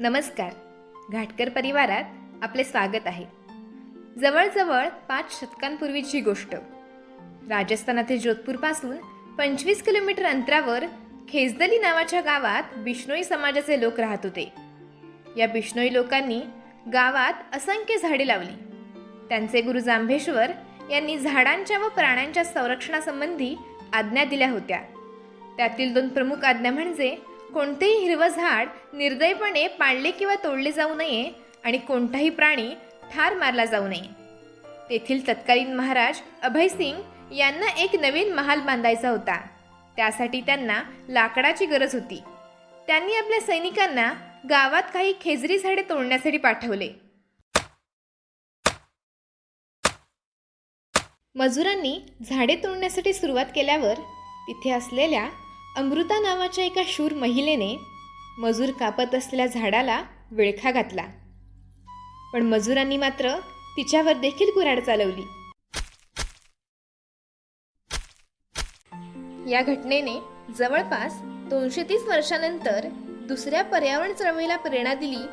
नमस्कार. घाटकर परिवारात आपले स्वागत आहे. जवळजवळ पाच शतकांपूर्वीची गोष्ट. राजस्थानातील जोधपूरपासून पंचवीस किलोमीटर अंतरावर खेजदली नावाच्या गावात बिष्णोई समाजाचे लोक राहत होते. या बिष्णोई लोकांनी गावात असंख्य झाडे लावली. त्यांचे गुरु जांभेश्वर यांनी झाडांच्या व प्राण्यांच्या संरक्षणासंबंधी आज्ञा दिल्या होत्या. त्यातील दोन प्रमुख आज्ञा म्हणजे कोणतेही हिरवं झाड निर्दयपणे पाळले किंवा तोडले जाऊ नये आणि कोणताही प्राणी ठार मारला जाऊ नये. तेथील तत्कालीन महाराज अभयसिंग यांना एक नवीन महाल बांधायचा होता. त्यासाठी त्यांना लाकडाची गरज होती. त्यांनी आपल्या सैनिकांना गावात काही खेजरी झाडे तोडण्यासाठी पाठवले. मजुरांनी झाडे तोडण्यासाठी सुरुवात केल्यावर तिथे असलेल्या अमृता नावाच्या एका शूर महिलेने मजूर कापत असलेल्या झाडाला विळखा घातला. पण मजुरांनी मात्र तिच्यावर देखील कुऱ्हाड चालवली. या घटनेने जवळपास दोनशे तीस वर्षानंतर दुसऱ्या पर्यावरण चळवळीला प्रेरणा दिली.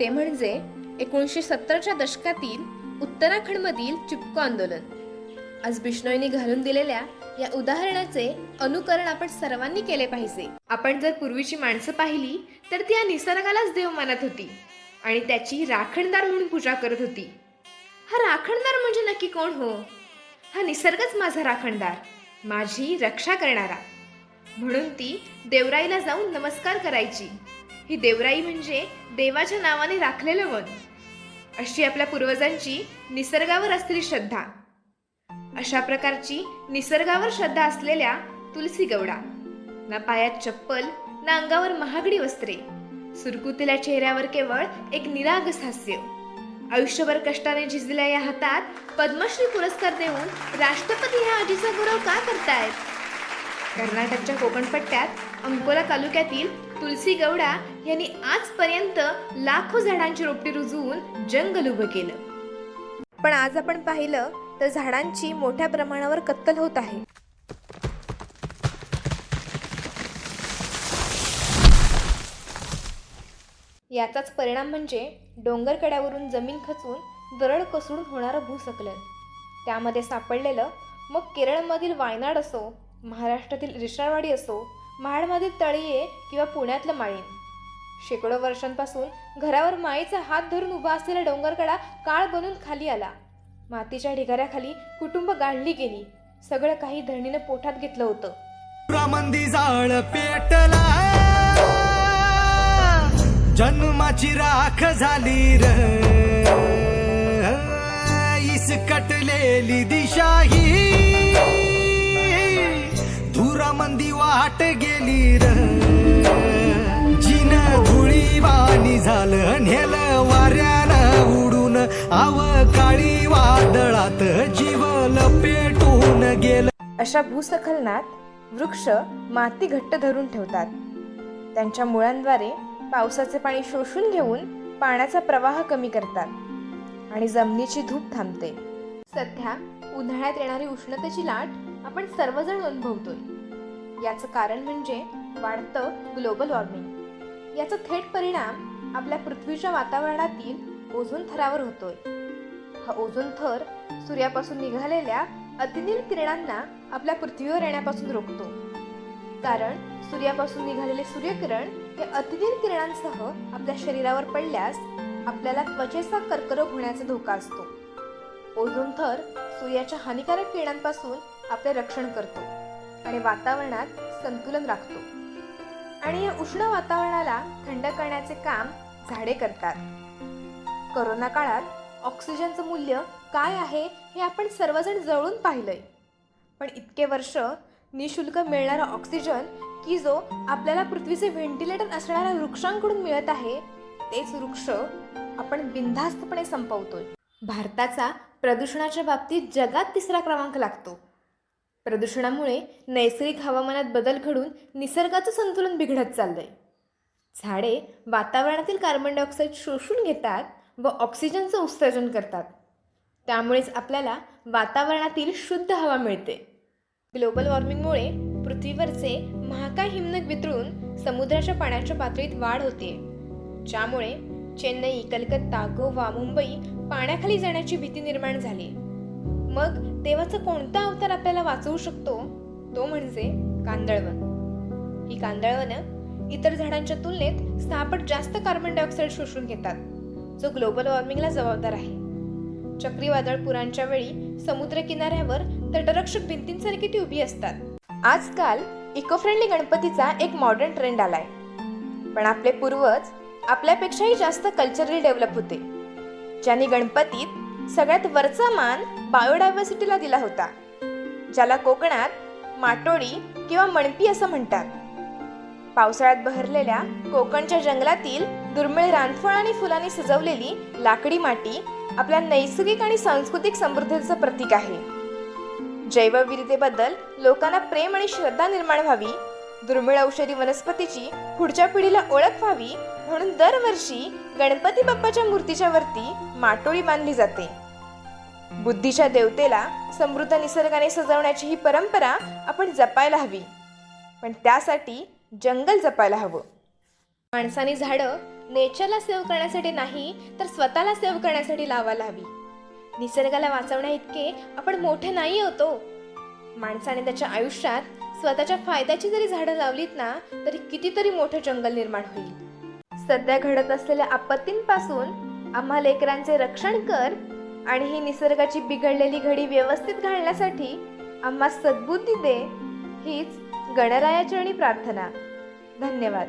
ते म्हणजे एकोणीसशे सत्तरच्या दशकातील उत्तराखंडमधील चिपको आंदोलन. आज बिष्णोईने घालून दिलेल्या या उदाहरणाचे अनुकरण आपण सर्वांनी केले पाहिजे. आपण जर पूर्वीची माणसं पाहिली तर ती या निसर्गालाच देव मानत होती आणि त्याची राखणदार म्हणून पूजा करत होती. हा राखणदार म्हणजे नक्की कोण हो? हा निसर्गच माझा राखणदार माझी रक्षा करणारा. म्हणून ती देवराईला जाऊन नमस्कार करायची. ही देवराई म्हणजे देवाच्या नावाने राखलेलं वन. अशी आपल्या पूर्वजांची निसर्गावर असलेली श्रद्धा. अशा प्रकारची निसर्गावर श्रद्धा असलेल्या तुलसी गौडा ना पायात चप्पल ना अंगावर महागडी वस्त्रे. सुरकुतील्या चेहऱ्यावर केवळ एक निरागस हास्य. आयुष्यभर कष्टाने झिजलेल्या या हातात पद्मश्री पुरस्कार देऊन राष्ट्रपती ह्या आजीचा गौरव का करतायत? कर्नाटकच्या कोकणपट्ट्यात अंकोला तालुक्यातील तुलसी गौडा यांनी आजपर्यंत लाखो झाडांची रोपटी रुजवून जंगल उभं केलं. पण आज आपण पाहिलं तर झाडांची मोठ्या प्रमाणावर कत्तल होत आहे. याचाच परिणाम म्हणजे डोंगरकड्यावरून जमीन खचून दरड कोसळून होणारं भूसकलन त्यामध्ये सापडलेलं मग केरळमधील वायनाड असो महाराष्ट्रातील रिशाळवाडी असो महाडमधील तळीये किंवा पुण्यातलं माळीण शेकडो वर्षांपासून घरावर माळीचा हात धरून उभा असलेला डोंगरकडा काळ बनून खाली आला. मातीच्या ढिगाऱ्याखाली कुटुंब गाढली गेली. सगळं काही धरणीनं पोटात घेतलं होतं. जाळ पेटला. जन्माची राख झाली इस कटलेली दिशाही. धुरामंदी वाट गेली र. जिन धुळी वाणी झालं नेलं वाऱ्यानं उडून आव काळी वा अशा भूसखलनात वृक्ष माती घट्ट धरून ठेवतात. त्यांच्या मुळांद्वारे पावसाचे पाणी शोषून घेऊन पाण्याचा प्रवाह कमी करतात आणि जमिनीची धूप थांबते. सध्या उन्हाळ्यात येणारी उष्णतेची लाट आपण सर्वजण अनुभवतोय. याचं कारण म्हणजे वाढतं ग्लोबल वॉर्मिंग. याचा थेट परिणाम आपल्या पृथ्वीच्या वातावरणातील ओझोन थरावर होतोय. हा ओझोन थर सूर्यापासून निघालेल्या अतिनील किरणांना आपल्या पृथ्वीवर येण्यापासून रोखतो. कारण सूर्यापासून निघालेले सूर्यकिरण हे अतिनील किरणांसह आपल्या शरीरावर पडल्यास आपल्याला त्वचेचा कर्करोग होण्याचा धोका असतो. ओझोन थर सूर्याच्या हानिकारक किरणांपासून आपले रक्षण करतो आणि वातावरणात संतुलन राखतो. आणि या उष्ण वातावरणाला थंड करण्याचे काम झाडे करतात. करोना काळात ऑक्सिजनचं मूल्य काय आहे हे आपण सर्वजण जवळून पाहिलंय. पण इतके वर्ष निशुल्क मिळणारा ऑक्सिजन की जो आपल्याला पृथ्वीचे व्हेंटिलेटर असणाऱ्या वृक्षांकडून मिळत आहे तेच वृक्ष आपण बिनधास्तपणे संपवतोय. भारताचा प्रदूषणाच्या बाबतीत जगात तिसरा क्रमांक लागतो. प्रदूषणामुळे नैसर्गिक हवामानात बदल घडून निसर्गाचं संतुलन बिघडत चाललंय. झाडे वातावरणातील कार्बन डायऑक्साईड शोषून घेतात व ऑक्सिजनचं उत्सर्जन करतात. त्यामुळेच आपल्याला वातावरणातील शुद्ध हवा मिळते. ग्लोबल वॉर्मिंगमुळे पृथ्वीवरचे महाकाय हिमनग वितळून समुद्राच्या पाण्याच्या पातळीत वाढ होते. ज्यामुळे चेन्नई कलकत्ता गोवा मुंबई पाण्याखाली जाण्याची भीती निर्माण झाली. मग देवाचा कोणता अवतार आपल्याला वाचवू शकतो? तो म्हणजे कांदळवन. ही कांदळवनं इतर झाडांच्या तुलनेत सहापट जास्त कार्बन डायऑक्साईड शोषून घेतात जो ग्लोबल वॉर्मिंगला जबाबदार आहे. चक्रीवादळ पुरांच्या वेळी समुद्र किनाऱ्यावर तटरक्षक भिंतींसारखी ती उभी असतात. आजकाल इको फ्रेंडली गणपतीचा एक मॉडर्न ट्रेंड आलाय. पण आपले पूर्वज आपल्यापेक्षाही जास्त कल्चरली डेव्हलप होते. ज्यांनी गणपतीत सगळ्यात वरचा मान बायोडायव्हर्सिटीला दिला होता. ज्याला कोकणात माटोळी किंवा मणपी असं म्हणतात. पावसाळ्यात बहरलेल्या कोकणच्या जंगलातील दुर्मिळ रानफळ आणि फुलांनी सजवलेली लाकडी माती आपल्या नैसर्गिक आणि सांस्कृतिक समृद्धीचं प्रतीक आहे. जैवविविधतेबद्दल लोकांना प्रेम आणि श्रद्धा निर्माण व्हावी. दुर्मिळ औषधी वनस्पतीची पुढच्या पिढीला ओळख व्हावी म्हणून दरवर्षी गणपती बाप्पाच्या मूर्तीच्या वरती माटोळी बांधली जाते. बुद्धीच्या देवतेला समृद्ध निसर्गाने सजवण्याची ही परंपरा आपण जपायला हवी. पण त्यासाठी जंगल जपायला हवं. माणसाने झाडं नेचरला सेव्ह करण्यासाठी नाही तर स्वतःला सेव्ह करण्यासाठी लावायला हवी. निसर्गाला वाचवण्या इतके आपण मोठे नाही होतो. माणसाने त्याच्या आयुष्यात स्वतःच्या फायद्याची जरी झाडं लावलीत ना तरी कितीतरी मोठं जंगल निर्माण होईल. सध्या घडत असलेल्या आपत्तींपासून आम्हा लेकरांचे रक्षण कर आणि ही निसर्गाची बिघडलेली घडी व्यवस्थित घालण्यासाठी आम्हा सद्बुद्धी दे हीच गणरायाचरणी प्रार्थना. धन्यवाद.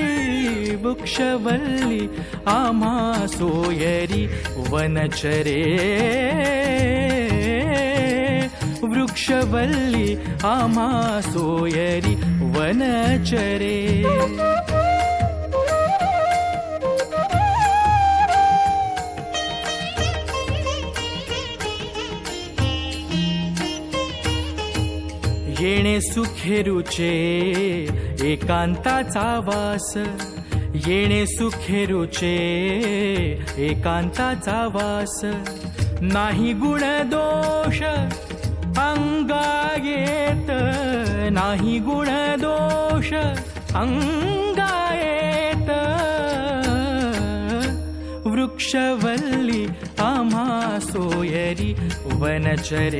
वृक्षवल्ली आम्हा सोयरी वनचरे. वृक्षवल्ली आम्हा सोयरी वनचरे. येणे सुखेरुचे एकांताचा वास. येणे सुखेरुचे एकांताचा वास नाही गुण दोष अंगा येत नाही गुण दोष अंगा येत. वृक्षवल्ली आम्हा सोयरी वनचरे